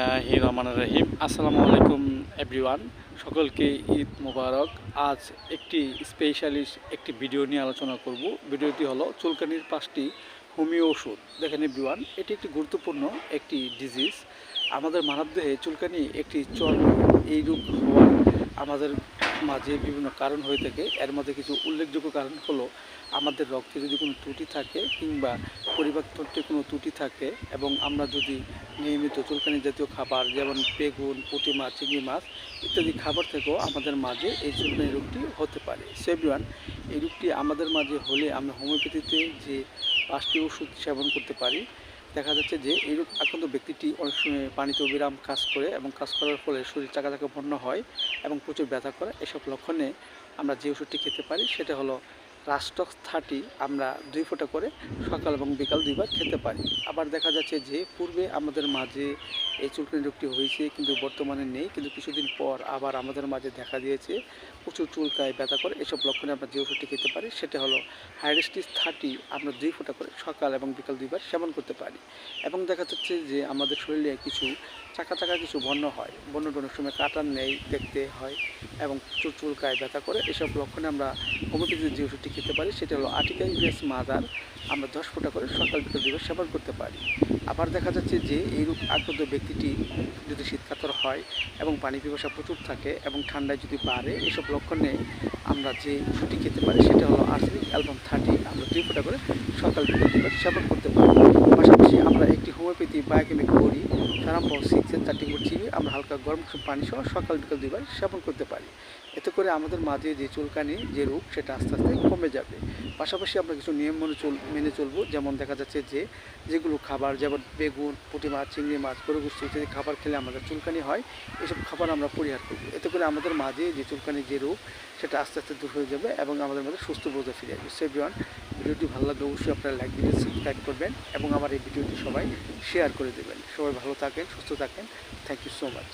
বিসমিল্লাহ রহমান রহিম আসসালামু আলাইকুম এভরিওয়ান। সকলকে ঈদ মোবারক। আজ একটি স্পেশালিস্ট একটি ভিডিও নিয়ে আলোচনা করব। ভিডিওটি হলো চুলকানির পাঁচটি হোমিও ওষুধ। দেখেন এভরিওয়ান, এটি একটি গুরুত্বপূর্ণ একটি ডিজিজ আমাদের মানবদেহে চুলকানি একটি চর্ম এই রূপ হওয়ার আমাদের মাঝে বিভিন্ন কারণ হয়ে থাকে, এর মধ্যে কিছু উল্লেখযোগ্য কারণ হলো আমাদের রক্তে যদি কোনো ত্রুটি থাকে কিংবা পরিবারতন্ত্রে কোনো ত্রুটি থাকে এবং আমরা যদি নিয়মিত চুলকানি জাতীয় খাবার যেমন বেগুন, পুঁটি মাছ, চিংড়ি মাছ ইত্যাদি খাবার থেকেও আমাদের মাঝে এই চুলকানি রোগটি হতে পারে। সেভিওয়ান এই রোগটি আমাদের মাঝে হলে আমরা হোমিওপ্যাথিতে যে পাঁচটি ওষুধ সেবন করতে পারি দেখা যাচ্ছে যে এইরূপ আক্রান্ত ব্যক্তিটি অনেক সময় পানিতে বিরাম কাজ করে এবং কাজ করার ফলে শরীর চাকা চাকা বন্য হয় এবং প্রচুর ব্যথা করে। এসব লক্ষণে আমরা যে ওষুধটি খেতে পারি সেটা হলো রাস্টক্স থার্টি আমরা দুই ফোঁটা করে সকাল এবং বিকাল দুইবার খেতে পারি। আবার দেখা যাচ্ছে যে পূর্বে আমাদের মাঝে এই চুলকানি রোগটি হয়েছে, কিন্তু বর্তমানে নেই। কিন্তু কিছুদিন পর আবার আমাদের মাঝে দেখা দিয়েছে, প্রচুর চুলকায়, ব্যথা করে এসব লক্ষণে আমরা যে ওষুধটি খেতে পারি, সেটা হলো হাইডেস্টিস থার্টি আমরা দুই ফোঁটা করে সকাল এবং বিকাল দুইবার সেবন করতে পারি। এবং দেখা যাচ্ছে যে আমাদের শরীরে কিছু চাকা চাকা কিছু বন্য হয়। বন্য টনের সময় কাটার নেই দেখতে হয় এবং প্রচুর চুলকায়, ব্যথা করে। এসব লক্ষণে আমরা হোমিওপ্যাথির যে ওষুধটি খেতে পারি সেটা হলো আর্টিকা ইউএস মাদার। আমরা দশ ফোঁটা করে সকাল বিকাল দুবার সেবন করতে পারি। আবার দেখা যাচ্ছে যে এই রূপ আক্রান্ত ব্যক্তিটি যদি শীতকাতর হয় এবং পানি পিপাসা প্রচুর থাকে এবং ঠান্ডায় যদি বাড়ে এসব লক্ষণে আমরা যে ওষুধটি খেতে পারি সেটা হলো আর্সেনিক অ্যালবাম থার্টি। আমরা দুই ফোঁটা করে সকাল বিকাল দুবার সেবন করতে পারি। পাশাপাশি আমরা একটি হোমিওপ্যাথি বায়োকেমিক করি সারাম্পল সিক্সের চারটি করে আমরা হালকা গরম পানি সহ সকাল বিকাল দুইবার সেবন করতে পারি। এতে করে আমাদের মাঝে যে চুলকানি, যে রোগ সেটা আস্তে আস্তে কমে যাবে। পাশাপাশি আমরা কিছু নিয়ম মেনে চল মেনে চলবো, যেমন দেখা যাচ্ছে যে যেগুলো খাবার, যেমন বেগুন, পুঁটি মাছ, চিংড়ি মাছ গরুগুষ্টি ইত্যাদি খাবার খেলে আমাদের চুলকানি হয়। এসব খাবার আমরা পরিহার করব। এতে করে আমাদের মাঝে যে চুলকানি, যে রোগ সেটা আস্তে আস্তে দূর হয়ে যাবে এবং আমাদের মধ্যে সুস্থ বোধে ফিরে আসবে। সেভিওয়ান ভিডিওটি ভালো লাগলে অবশ্যই আপনারা লাইক দিবেন সাবস্ক্রাইব করবেন এবং আমার এই ভিডিওটি সবাই শেয়ার করে দেবেন। সবাই ভালো থাকেন, সুস্থ থাকেন। Thank you so much